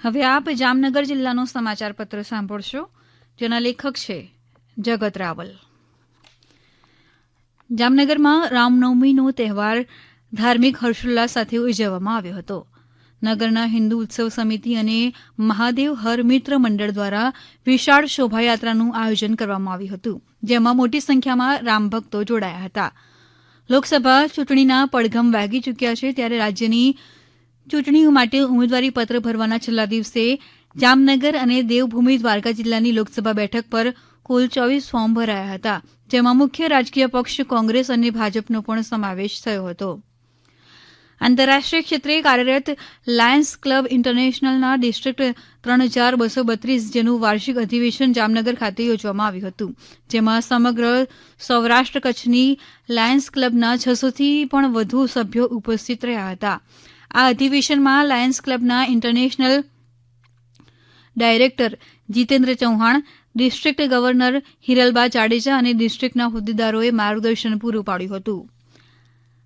હવે આપ જામનગર જિલ્લાનો સમાચાર પત્ર સાંભળશો, જેના લેખક છે જગત રાવલ. જામનગરમાં રામનવમીનો તહેવાર ધાર્મિક હર્ષોલ્લાસ સાથે ઉજવવામાં આવ્યો હતો. નગરના હિન્દુ ઉત્સવ સમિતિ અને મહાદેવ હર મિત્ર મંડળ દ્વારા વિશાળ શોભાયાત્રાનું આયોજન કરવામાં આવ્યું હતું, જેમાં મોટી સંખ્યામાં રામભક્તો જોડાયા હતા. લોકસભા ચૂંટણીના પડઘમ વાગી ચૂક્યા છે, ત્યારે રાજ્યની ચૂંટણીઓ માટે ઉમેદવારી પત્ર ભરવાના છેલ્લા દિવસે જામનગર અને દેવભૂમિ દ્વારકા જિલ્લાની લોકસભા બેઠક પર કુલ ચોવીસ ફોર્મ ભરાયા હતા, જેમાં મુખ્ય રાજકીય પક્ષ કોંગ્રેસ અને ભાજપનો પણ સમાવેશ થયો હતો. આંતરરાષ્ટ્રીય ક્ષેત્રે કાર્યરત લાયન્સ ક્લબ ઇન્ટરનેશનલના ડિસ્ટ્રિક્ટ ત્રણ હજાર બસો બત્રીસ જેનું વાર્ષિક અધિવેશન જામનગર ખાતે યોજવામાં આવ્યું હતું, જેમાં સમગ્ર સૌરાષ્ટ્ર કચ્છની લાયન્સ ક્લબના છસોથી પણ વધુ સભ્યો ઉપસ્થિત રહ્યા હતા. આ અધિવેશનમાં Lions ક્લબના international director Jitendra Chauhan, district governor Hiralba Jadeja અને ડિસ્ટ્રિક્ટના હોદ્દેદારોએ માર્ગદર્શન પૂરું પાડ્યું હતું.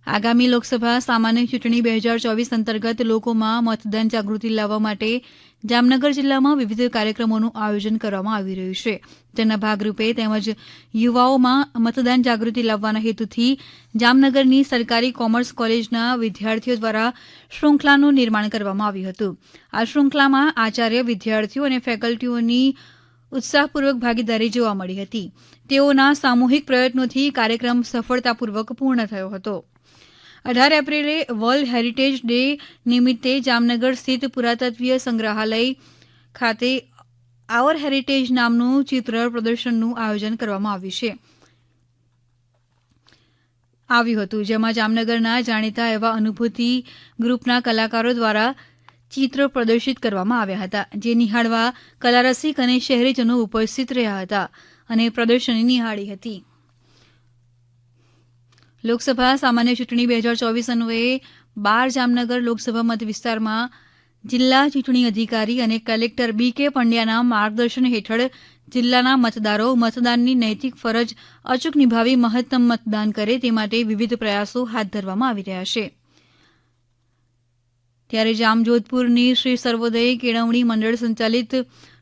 આગામી લોકસભા સામાન્ય ચૂંટણી બે હજાર ચોવીસ અંતર્ગત લોકોમાં મતદાન જાગૃતિ લાવવા માટે જામનગર જિલ્લામાં વિવિધ કાર્યક્રમોનું આયોજન કરવામાં આવી રહ્યું છે. જેના ભાગરૂપે તેમજ યુવાઓમાં મતદાન જાગૃતિ લાવવાના હેતુથી જામનગરની સરકારી કોમર્સ કોલેજના વિદ્યાર્થીઓ દ્વારા શૃંખલાનું નિર્માણ કરવામાં આવ્યું હતું. આ શૃંખલામાં આચાર્ય વિદ્યાર્થીઓ અને ફેકલ્ટીઓની ઉત્સાહપૂર્વક ભાગીદારી જોવા મળી હતી. તેઓના સામૂહિક પ્રયત્નોથી કાર્યક્રમ સફળતાપૂર્વક પૂર્ણ થયો હતો. અઢાર એપ્રિલે વર્લ્ડ હેરિટેજ ડે નિમિત્તે જામનગર સ્થિત પુરાતત્વીય સંગ્રહાલય ખાતે આવર હેરિટેજ નામનું ચિત્ર પ્રદર્શનનું આયોજન કરવામાં આવ્યું છે. આવ્યું હતું. જેમાં જામનગરના જાણીતા એવા અનુભૂતિ ગ્રુપના કલાકારો દ્વારા ચિત્રો પ્રદર્શિત કરવામાં આવ્યા હતા, જે નિહાળવા કલારસિક અને શહેરીજનો ઉપસ્થિત રહ્યા હતા અને પ્રદર્શની નિહાળી હતી. લોકસભા સામાન્ય ચૂંટણી બે હજાર ચોવીસ અન્વયે બાર જામનગર લોકસભા મત વિસ્તારમાં જિલ્લા ચૂંટણી અધિકારી અને કલેક્ટર બી કે પંડ્યાના માર્ગદર્શન હેઠળ જિલ્લાના મતદારો મતદાનની નૈતિક ફરજ અચૂક નિભાવી મહત્તમ મતદાન કરે તે માટે વિવિધ પ્રયાસો હાથ ધરવામાં આવી રહ્યા છે. ત્યારે જામજોધપુરની શ્રી સર્વોદય કેળવણી મંડળ સંચાલિત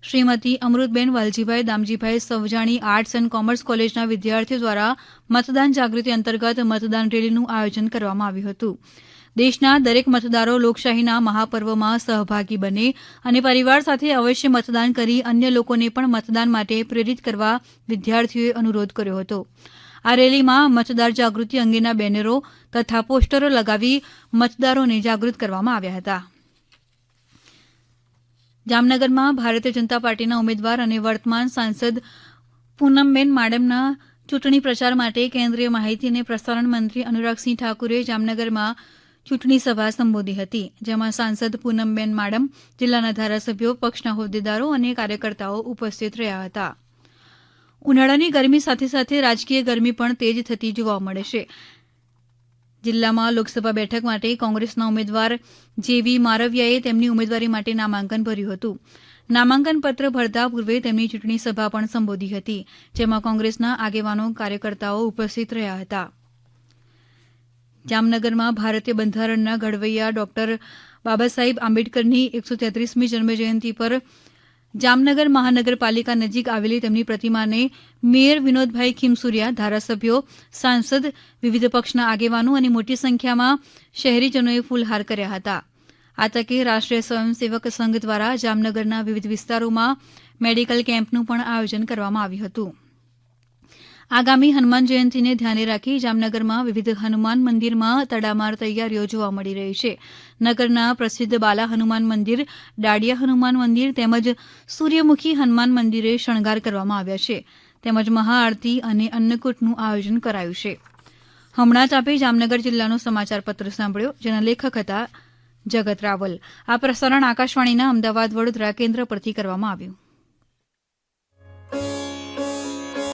Shrimati Amrutben Valjibhai Damjibhai Savjani arts and commerce કોલેજના વિદ્યાર્થીઓ દ્વારા મતદાન જાગૃતિ અંતર્ગત મતદાન રેલીનું આયોજન કરવામાં આવ્યું હતું. દેશના દરેક મતદારો લોકશાહીના મહાપર્વમાં સહભાગી બને અને પરિવાર સાથે અવશ્ય મતદાન કરી અન્ય લોકોને પણ મતદાન માટે પ્રેરિત કરવા વિદ્યાર્થીઓએ અનુરોધ કર્યો હતો. આ રેલીમાં મતદાર જાગૃતિ અંગેના બેનરો તથા પોસ્ટરો લગાવી મતદારોને જાગૃત કરવામાં આવ્યા હતા. જામનગરમાં ભારતીય જનતા પાર્ટીના ઉમેદવાર અને વર્તમાન સાંસદ પૂનમબેન માડમના ચૂંટણી પ્રચાર માટે કેન્દ્રીય માહિતી અને પ્રસારણ મંત્રી અનુરાગસિંહ ઠાકુરે જામનગરમાં ચૂંટણી સભા સંબોધી હતી, જેમાં સાંસદ પૂનમબેન માડમ, જિલ્લાના ધારાસભ્યો, પક્ષના હોદ્દેદારો અને કાર્યકર્તાઓ ઉપસ્થિત રહ્યા હતા. ઉનાળાની ગરમી સાથે સાથે રાજકીય ગરમી પણ તેજ થતી જોવા મળે છે. જિલ્લામાં લોકસભા બેઠક માટે કોંગ્રેસના ઉમેદવાર જેવી મારવિયાએ તેમની ઉમેદવારી માટે નામાંકન ભર્યું હતું. નામાંકન પત્ર ભરતા પૂર્વે તેમની ચૂંટણી સભા પણ સંબોધી હતી, જેમાં કોંગ્રેસના આગેવાનો, કાર્યકર્તાઓ ઉપસ્થિત રહ્યા હતા. જામનગરમાં ભારતીય બંધારણના ઘડવૈયા ડોક્ટર બાબા સાહેબ આંબેડકરની એકસો તેત્રીસમી જન્મજયંતિ પર જામનગર મહાનગરપાલિકા નજીક આવેલી તેમની પ્રતિમાને મેયર વિનોદભાઈ ખીમસુરિયા, ધારાસભ્યો, સાંસદ, વિવિધ પક્ષના આગેવાનો અને મોટી સંખ્યામાં શહેરીજનોએ ફૂલહાર કર્યા હતા. આ તકે રાષ્ટ્રીય સ્વયંસેવક સંઘ દ્વારા જામનગરના વિવિધ વિસ્તારોમાં મેડિકલ કેમ્પનું પણ આયોજન કરવામાં આવ્યું હતું. આગામી હનુમાન જયંતીને ધ્યાને રાખી જામનગરમાં વિવિધ હનુમાન મંદિરમાં તડામાર તૈયારીઓ જોવા મળી રહી છે. નગરના પ્રસિદ્ધ બાલા હનુમાન મંદિર, ડાડિયા હનુમાન મંદિર તેમજ સૂર્યમુખી હનુમાન મંદિરે શણગાર કરવામાં આવ્યા છે. તેમજ મહાઆરતી અને અન્નકૂટનું આયોજન કરાયું છે. હમણાં જ આપે જામનગર જિલ્લાનો સમાચાર પત્ર સાંભળ્યો, જેના લેખક હતા જગત રાવલ. આ પ્રસારણ આકાશવાણીના અમદાવાદ વડોદરા કેન્દ્ર પરથી કરવામાં આવ્યું.